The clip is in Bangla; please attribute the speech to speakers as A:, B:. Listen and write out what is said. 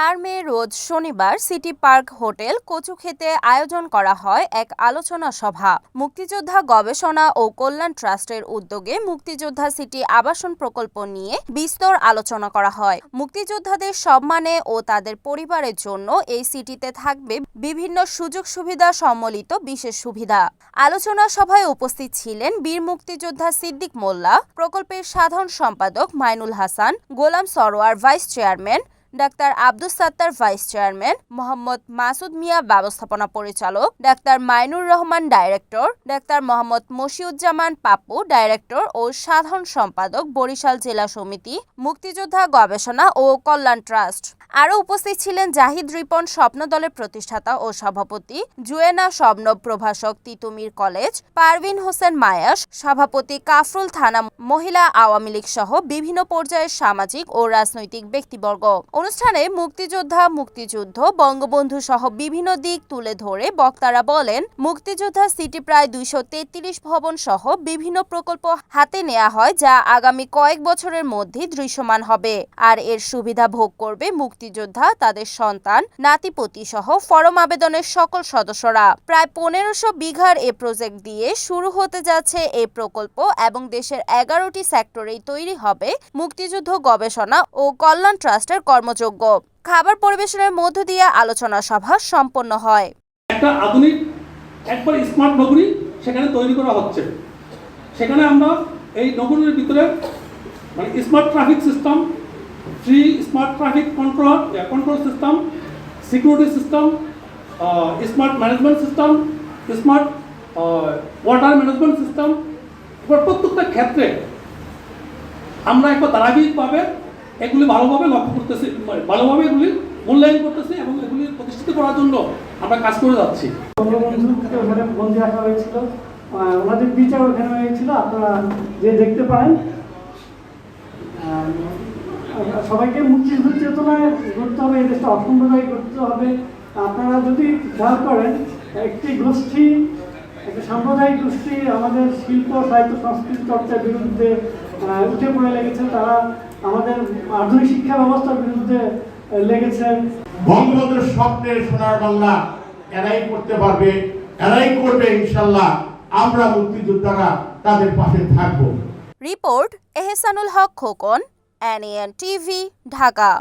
A: চার মে রোজ শনিবার সিটি পার্ক হোটেল কচুক্ষেতে আয়োজন করা হয় এক আলোচনা সভা। মুক্তিযোদ্ধা গবেষণা ও কল্যাণ ট্রাস্টের উদ্যোগে মুক্তিযোদ্ধা সিটি আবাসন প্রকল্প নিয়ে বিস্তর আলোচনা করা হয়। মুক্তিযোদ্ধাদের সম্মানে ও তাদের পরিবারের জন্য এই সিটিতে থাকবে বিভিন্ন সুযোগ সুবিধা সম্বলিত বিশেষ সুবিধা। আলোচনা সভায় উপস্থিত ছিলেন বীর মুক্তিযোদ্ধা সিদ্দিক মোল্লা, প্রকল্পের সাধারণ সম্পাদক Mainul Hasan, Golam Sarwar vice chairman doctor Abdus Sattar vice chairman, Mohammad Masud Mia ব্যবস্থাপনা পরিচালক, doctor Mainur Rahman director, doctor Mohammad Moshiuzzaman Papu director ও সাধারণ সম্পাদক, বরিশাল জেলা সমিতি, মুক্তিযোদ্ধা গবেষণা ও কল্যাণ ট্রাস্ট। আরও উপস্থিত ছিলেন জাহিদ রিপন, স্বপ্ন দলের প্রতিষ্ঠাতা ও সভাপতি, জুয়েনা স্বপ্নব প্রভাষক তিতুমির কলেজ, পারভিন হোসেন মায়াস, সভাপতি কাফরুল থানা মহিলা আওয়ামী লীগ সহ বিভিন্ন পর্যায়ের সামাজিক ও রাজনৈতিক ব্যক্তিবর্গ। অনুষ্ঠানে মুক্তিযোদ্ধা, মুক্তিযুদ্ধ, বঙ্গবন্ধু সহ বিভিন্ন দিক তুলে ধরে বক্তারা বলেন, মুক্তিযোদ্ধা সিটি প্রায় দুইশো তেত্রিশ ভবন সহ বিভিন্ন প্রকল্প হাতে নেওয়া হয় যা আগামী কয়েক বছরের মধ্যে দৃশ্যমান হবে। আর এর সুবিধা ভোগ করবে মুক্তিযোদ্ধা, তাদের সন্তান, নাতিপতি সহ ফরম আবেদনের সকল সদস্যরা। প্রায় পনেরোশো বিঘার এ প্রজেক্ট দিয়ে শুরু হতে যাচ্ছে এই প্রকল্প এবং দেশের এগারোটি সেক্টরেই তৈরি হবে মুক্তিযুদ্ধ গবেষণা ও কল্যাণ ট্রাস্টের কর্মযোগ্য খাবার পরিবেশনের মধ্য দিয়ে আলোচনা সভা সম্পন্ন হয়
B: একটা আধুনিক একবার স্মার্ট নগরী সেখানে তৈরি করা হচ্ছে সেখানে আমরা এই নগরীর ভিতরে মানে smart traffic system free smart traffic control control system security system smart management system smart water management system প্রত্যেকটা ক্ষেত্রে আমরা একটা ধারাবাহিকভাবে এগুলি ভালোভাবে লক্ষ্য করতেছি মানে ভালোভাবে এগুলি মূল্যায়ন করতেছি এবং এগুলি প্রতিষ্ঠিত করার জন্য আমরা কাজ করে যাচ্ছি।
C: বন্দি রাখা হয়েছিল ওনাদের বিচার ওখানে হয়েছিল, আপনারা যে দেখতে পারেন। সবাইকে মুক্তিযুদ্ধ চেতনায় করতে হবে, এই দেশটা অসাম্প্রদায়িক করতে হবে। আপনারা যদি খেয়াল করেন, একটি গোষ্ঠী, একটা সাম্প্রদায়িক গোষ্ঠী আমাদের শিল্প, সাহিত্য, সংস্কৃতি চর্চার বিরুদ্ধে উঠে পড়ে লেগেছে তারা আমাদের আধুনিক শিক্ষা ব্যবস্থার বিরুদ্ধে লেগেছেন
D: বঙ্গবন্ধুর স্বপ্নের সোনার বাংলা এরাই করতে পারবে এরাই করবে ইনশাল্লাহ। আমরা মুক্তিযোদ্ধারা তাদের পাশে থাকব।
A: Report Ehsanul Haque Khokon NN TV Dhaka.